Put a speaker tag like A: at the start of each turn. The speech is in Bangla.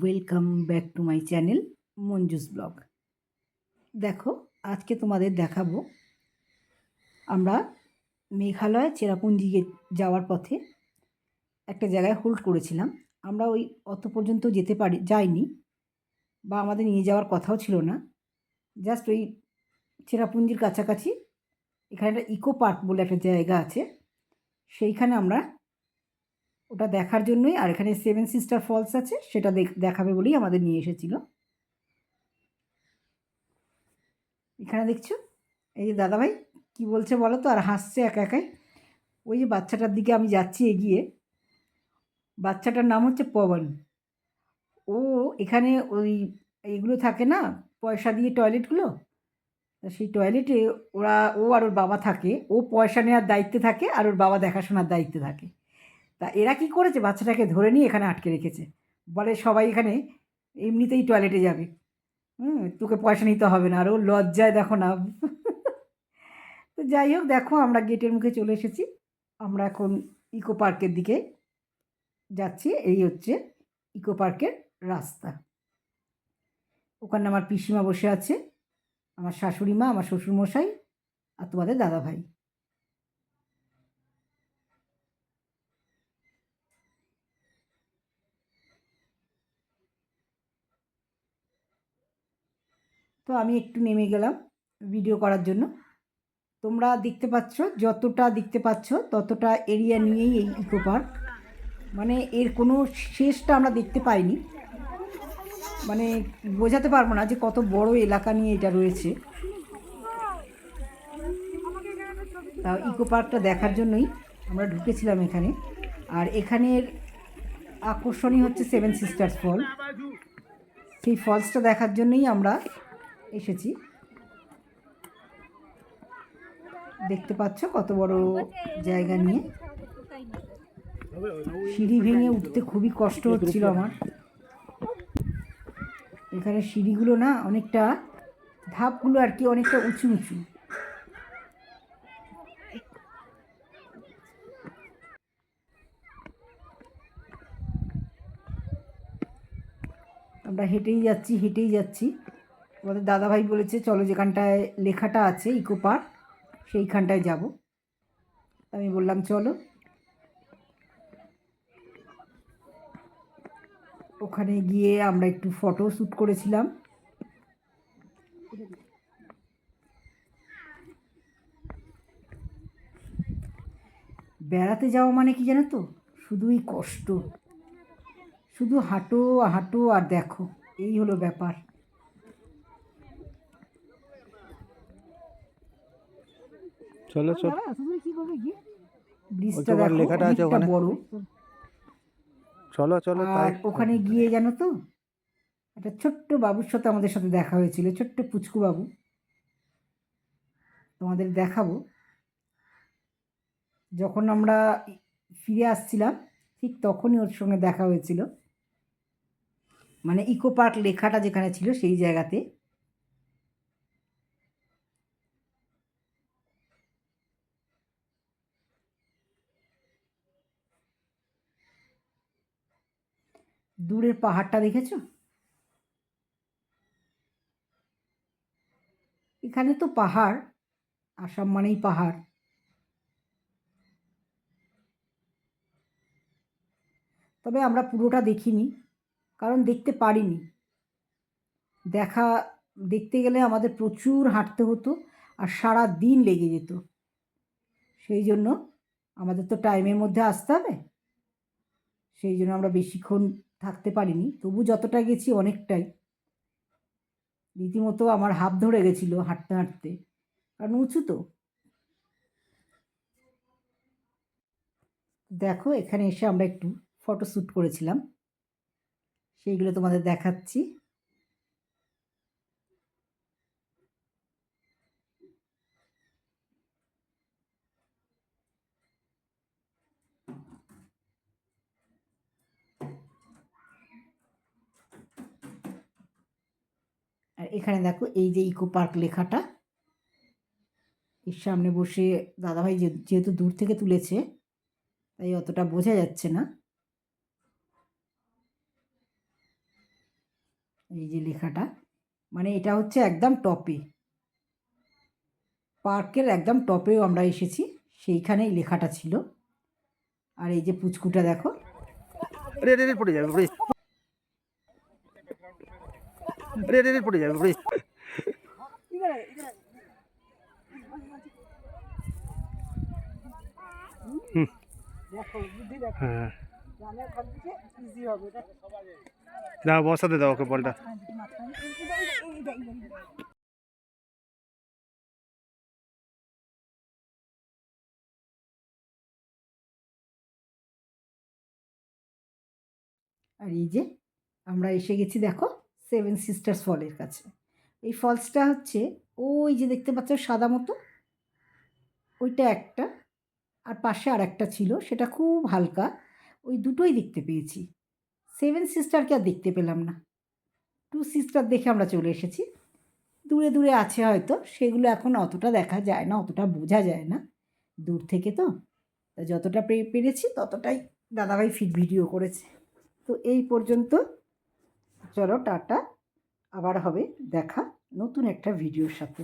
A: Welcome back to my channel Manju's blog দেখো, আজকে তোমাদের দেখাবো আমরা মেঘালয় চেরাপুঞ্জিকে যাওয়ার পথে একটা জায়গায় হোল্ড করেছিলাম। আমরা ওই অত পর্যন্ত যেতে পারি, যাইনি বা আমাদের নিয়ে যাওয়ার কথাও ছিল না। জাস্ট ওই চেরাপুঞ্জির কাছাকাছি এখানে একটা ইকো পার্ক বলে একটা জায়গা আছে। সেইখানে আমরা ওটা দেখার জন্যই, আর এখানে সেভেন সিস্টার ফলস আছে, সেটা দেখ- দেখাবে বলেই আমাদের নিয়ে এসেছিল। এখানে দেখছ? এই যে দাদাভাই, কি বলছে বলো তো? আর হাসছে একা একাই। ওই যে বাচ্চাটার দিকে আমি যাচ্ছি এগিয়ে। বাচ্চাটার নাম হচ্ছে পবন। ও এখানে ওই এগুলো থাকে না, পয়সা দিয়ে টয়লেটগুলো? সেই টয়লেটে ওরা, ও আর ওর বাবা থাকে। ও পয়সা নেওয়ার দায়িত্বে থাকে, আর ওর বাবা দেখাশোনার দায়িত্বে থাকে। তা এরা কি করেছে? বাচ্চাটাকে ধরে নিয়ে এখানে আটকে রেখেছে। বলে সবাই এখানে এমনিতেই টয়লেটে যাবে। হুম, তোকে পয়সা নিতে হবে না, আর ও লজ্জায় দেখো না। তো যাই হোক, দেখো আমরা গেটের মুখে চলে এসেছি। আমরা এখন ইকো পার্কের দিকে যাচ্ছি। এই হচ্ছে ইকো পার্কের রাস্তা। ওখানে আমার পিসিমা বসে আছে, আমার শাশুড়ি মা আমার শ্বশুরমশাই আর তোমাদের দাদা তো আমি একটু নেমে গেলাম ভিডিও করার জন্য। তোমরা দেখতে পাচ্ছ, যতটা দেখতে পাচ্ছ, ততটা এরিয়া নিয়েই এই ইকো পার্ক মানে এর কোনো শেষটা আমরা দেখতে পাইনি। মানে বোঝাতে পারব না যে কত বড় এলাকা নিয়ে এটা রয়েছে। তা ইকো পার্কটা দেখার জন্যই আমরা ঢুকেছিলাম এখানে। আর এখানের আকর্ষণই হচ্ছে সেভেন সিস্টার্স ফল সেই ফলসটা দেখার জন্যই আমরা এসেছি। দেখতে পাচ্ছ কত বড় জায়গা নিয়ে। সিঁড়ি ভেঙে উঠতে খুবই কষ্ট হচ্ছিল আমার। এখানে সিঁড়িগুলো না অনেকটা, ধাপগুলো আর কি অনেকটা উঁচু উঁচু। আমরা হেঁটেই যাচ্ছি হেঁটেই যাচ্ছি। আমাদের দাদাভাই বলেছে, চলো যেখানটায় লেখাটা আছে, ইকো পার্ক, সেইখানটায় যাব। আমি বললাম, চলো। ওখানে গিয়ে আমরা একটু ফটো শ্যুট করেছিলাম। বেড়াতে যাওয়া মানে কি জানো তো? শুধুই কষ্ট। শুধু হাঁটো হাঁটো আর দেখো। এই হলো ব্যাপার।
B: চলো চলো।
A: ব্রিজটা দেখো
B: লেখাটা আছে ওখানে।
A: বড়।
B: চলো চলো তাই।
A: ওখানে গিয়ে জানো তো একটা ছোট্ট বাবুর সাথে আমাদের সাথে দেখা হয়েছিল ছোট্ট পুচকু বাবু। তোমাদের দেখাবো। যখন আমরা ফিরে আসছিলাম ঠিক তখনই ওর সঙ্গে দেখা হয়েছিল। মানে ইকো পার্ক লেখাটা যেখানে ছিল সেই জায়গাতে। দূরের পাহাড়টা দেখেছ? এখানে তো পাহাড়, আসাম মানেই পাহাড়। তবে আমরা পুরোটা দেখিনি, কারণ দেখতে পারিনি। দেখা, দেখতে গেলে আমাদের প্রচুর হাঁটতে হতো আর সারা দিন লেগে যেত। সেই জন্য আমাদের তো টাইমের মধ্যে আসতে হবে। সেই জন্য আমরা বেশিক্ষণ থাকতে পারিনি। তবু যতটা গেছি অনেকটাই। রীতিমতো আমার হাত ধরে গেছিল হাঁটতে হাঁটতে। কারণ উঁচু তো। দেখো, এখানে এসে আমরা একটু ফটো শ্যুট করেছিলাম। সেইগুলো তোমাদের দেখাচ্ছি। এখানে দেখো, এই যে ইকো পার্ক লেখাটা। এর সামনে বসে দাদাভাই যেহেতু দূর থেকে তুলেছে, তাই অতটা বোঝা যাচ্ছে না। এই যে লেখাটা মানে এটা হচ্ছে একদম টপে। পার্কের একদম টপেও আমরা এসেছি, সেইখানেই লেখাটা ছিল। আর এই যে পুচকুটা দেখো।
B: পড়ে যাবে। আরে আরে, পড়ে যাবে পড়ে হুম। হ্যাঁ। দাও বসাতে দাও ওকে বলটা।
A: আর এই যে আমরা এসে গেছি, দেখো সেভেন সিস্টার্স ফলের কাছে। এই ফলসটা হচ্ছে, ওই যে দেখতে পাচ্ছ সাদা মতো, ওইটা একটা, আর পাশে আর একটা ছিল, সেটা খুব হালকা। ওই দুটোই দেখতে পেয়েছি। সেভেন সিস্টারকে আর দেখতে পেলাম না। টু সিস্টার দেখে আমরা চলে এসেছি। দূরে দূরে আছে হয়তো, সেগুলো এখন অতটা দেখা যায় না, অতটা বোঝা যায় না। দূর থেকে তো যতটা পেরেছি, ততটাই দাদাভাই ফিট ভিডিও করেছে। তো এই পর্যন্ত চলো টাটা আবার হবে দেখা নতুন একটা ভিডিওর সাথে।